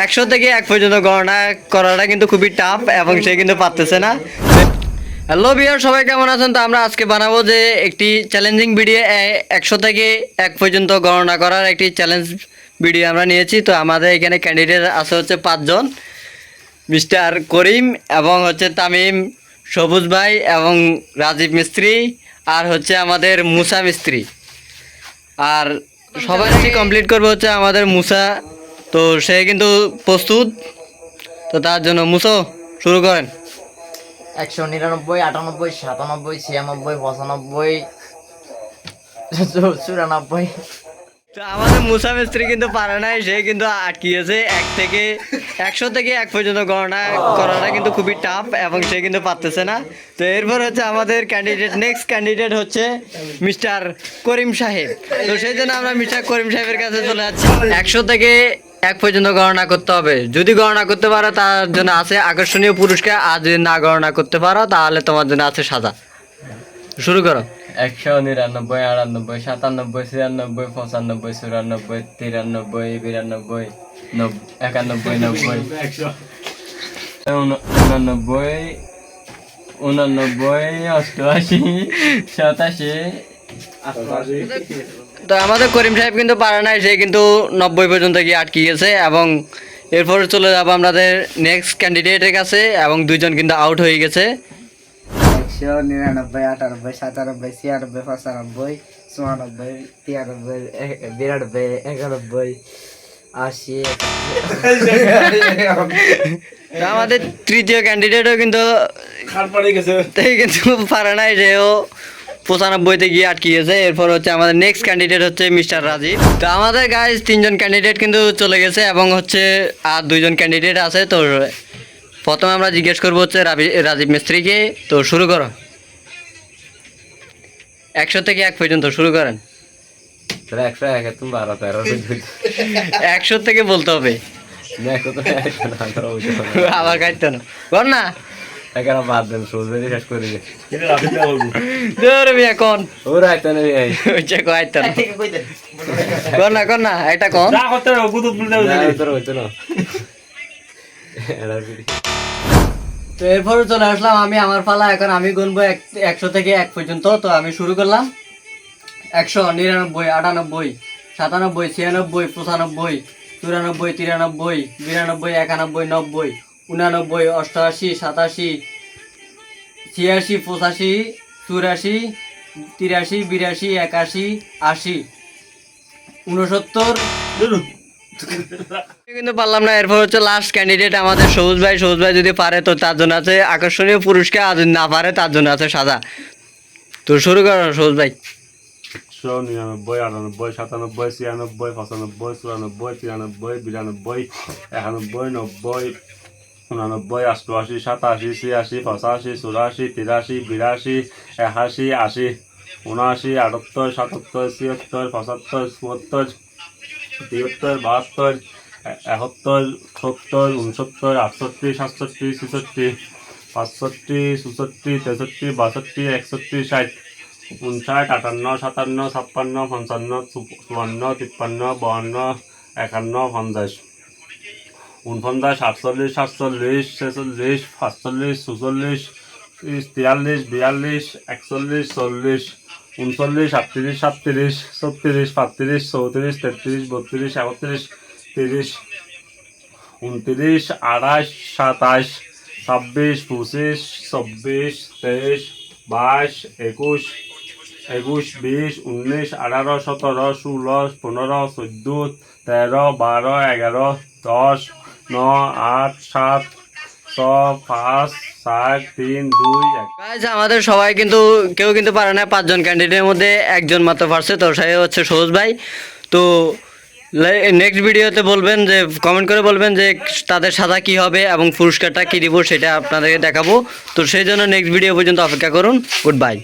একশো থেকে এক পর্যন্ত গণনা করাটা কিন্তু খুবই টাফ এবং সে কিন্তু পারতেছে না। হ্যালো বিয়ার সবাই কেমন আছেন? তো আমরা আজকে বানাবো যে একটি চ্যালেঞ্জিং ভিডিও একশো থেকে এক পর্যন্ত গণনা করার একটি চ্যালেঞ্জ ভিডিও আমরা নিয়েছি। তো আমাদের এখানে ক্যান্ডিডেট আছে হচ্ছে পাঁচজন, মিস্টার করিম এবং হচ্ছে তামিম, সবুজ ভাই এবং রাজীব মিস্ত্রি আর হচ্ছে আমাদের মুসা মিস্ত্রি। আর সবাই কমপ্লিট করবে হচ্ছে আমাদের মুসা তো সে কিন্তু প্রস্তুত। তো তার জন্য মুসো শুরু করেন। একশো নিরানব্বই আটানব্বই সাতানব্বই ছিয়ানব্বই পঁচানব্বই চুরানব্বই। তো আমাদের মুসা মিস্ত্রি কিন্তু পারে নাই সে কিন্তু আটকিয়েছে। এক থেকে একশো থেকে এক পর্যন্ত গণনা করাটা কিন্তু খুবই টাফ এবং সে কিন্তু পারতেছে না। তো এরপর হচ্ছে আমাদের ক্যান্ডিডেট নেক্সট ক্যান্ডিডেট হচ্ছে মিস্টার করিম সাহেব। তো সেই জন্য আমরা মিস্টার করিম সাহেবের কাছে চলে যাচ্ছি। একশো থেকে এক পর্যন্ত গণনা করতে হবে। যদি গণনা করতে পারো, তার জন্য আছে আকর্ষণীয় পুরস্কার। আর যদি না গণনা করতে পারো, তাহলে তোমার জন্য আছে সাজা। শুরু করো। একশো নিরানব্বই, আটানব্বই, সাতানব্বই, ছিয়ানব্বই, পঁচানব্বই, চুরানব্বই, তিরানব্বই, বিরানব্বই, নব, একানব্বই, নব্বই। উনানব্বই উনানব্বই, অষ্টআশি, সাতাশি তো আমাদের করিম সাহেব কিন্তু পারে নাই সে কিন্তু নব্বই পর্যন্ত গিয়ে আটকে গেছে এবং এরপর চলে যাব আমাদের নেক্সট ক্যান্ডিডেটের কাছে এবং দুইজন কিন্তু আউট হয়ে গেছে। একশো নিরানব্বই আটানব্বই সাতানব্বই ছিয়ানব্বই পঁচানব্বই চুয়ানব্বই তিরানব্বই বিরানব্বই একানব্বই আশি আমাদের তৃতীয় ক্যান্ডিডেটও কিন্তু তাই কিন্তু পারে নাই সেও পঁচানব্বইতে গিয়ে আটকে গেছে এরপর হচ্ছে আমাদের নেক্সট ক্যান্ডিডেট হচ্ছে মিস্টার রাজীব। তো আমাদের গাইজ তিনজন ক্যান্ডিডেট কিন্তু চলে গেছে এবং হচ্ছে আর দুইজন ক্যান্ডিডেট আছে। তো প্রথমে আমরা জিজ্ঞেস করব হচ্ছে রাজীব মিস্ত্রিকে। তো শুরু করো। একশো থেকে এক পর্যন্ত শুরু করেন। একশো থেকে বলতে হবে। আবার খাইতে না কর না। এখানে বাদ দেন সোজা শেষ করে দিয়ে ধর মিয়া কোন ওরা একটা নেই এই। ওইটা কইতে না কর না কর না এটা কোন না, তোর হইতো না তো এরপর চলে আসলাম আমি আমার পালা এখন আমি গুনবো একশো থেকে এক পর্যন্ত। তো আমি শুরু করলাম। একশো নিরানব্বই আটানব্বই সাতানব্বই ছিয়ানব্বই পঁচানব্বই চুরানব্বই তিরানব্বই বিরানব্বই একানব্বই নব্বই। উনানব্বই অষ্টআশি সাতাশি ছিয়াশি পঁচাশি চুরাশি তিরাশি বিরাশি একাশি আশি। উনসত্তর। কিন্তু পারলাম না এরপর হচ্ছে লাস্ট ক্যান্ডিডেট আমাদের সবুজ ভাই সবুজ ভাই যদি পারে তো তার জন্য আছে আকর্ষণীয় পুরস্কার আর যদি না পারে তার জন্য আছে সাদা তো শুরু করো সবুজ ভাই। একশো নিরানব্বই আটানব্বই সাতানব্বই ছিয়ানব্বই পঁচানব্বই চুরানব্বই তিরানব্বই বিরানব্বই একানব্বই নব্বই উনানব্বই অষ্টআশি সাতাশি, ছিয়াশি, পঁচাশি, চুরাশি, তিরাশি, বিরাশি, একাশি, আশি, উনআশি, আটাত্তর সাতাত্তর ছিয়াত্তর, পঁচাত্তর, চুয়াত্তর, তিয়াত্তর, বাহাত্তর, একাত্তর, সত্তর, উনসত্তর, আটষট্টি, সাতষট্টি, ছেষট্টি, পাঁচষট্টি চৌষট্টি তেষট্টি, বাষট্টি, একষট্টি, ষাট, উনষাট, আটান্ন, সাতান্ন, ছাপ্পান্ন, পঞ্চান্ন চুয়ান্ন, তিপ্পান্ন বাহান্ন একান্ন, পঞ্চাশ। উনপঞ্চাশ আটচল্লিশ সাতচল্লিশ, ছেচল্লিশ, পাঁচচল্লিশ চুচল্লিশ তিয়াল্লিশ, বিয়াল্লিশ, একচল্লিশ, চল্লিশ, উনচল্লিশ, আটত্রিশ, সাতত্রিশ, ছত্রিশ পাঁচত্রিশ চৌত্রিশ, তেত্রিশ, বত্রিশ, একত্রিশ, তিরিশ, উনত্রিশ আঠাশ সাতাশ ছাব্বিশ, পঁচিশ, চব্বিশ, তেইশ, বাইশ, একুশ একুশ, বিশ, উনিশ, আঠারো, সতেরো, ষোলো, পনেরো, চোদ্দ, তেরো, বারো, এগারো, দশ ন আট, সাত, ছ, পাঁচ চার তিন, দুই, এক। আমাদের সবাই কিন্তু কেউ কিন্তু পারে না, পাঁচজন ক্যান্ডিডেটের মধ্যে একজন মাত্র পারছে, তো সে হচ্ছে সবুজ ভাই। তো নেক্সট ভিডিওতে বলবেন যে কমেন্ট করে বলবেন যে, তাদের সাদা কি হবে এবং পুরস্কারটা কি দিব সেটা আপনাদেরকে দেখাবো। তো সেই জন্য নেক্সট ভিডিও পর্যন্ত অপেক্ষা করুন গুড বাই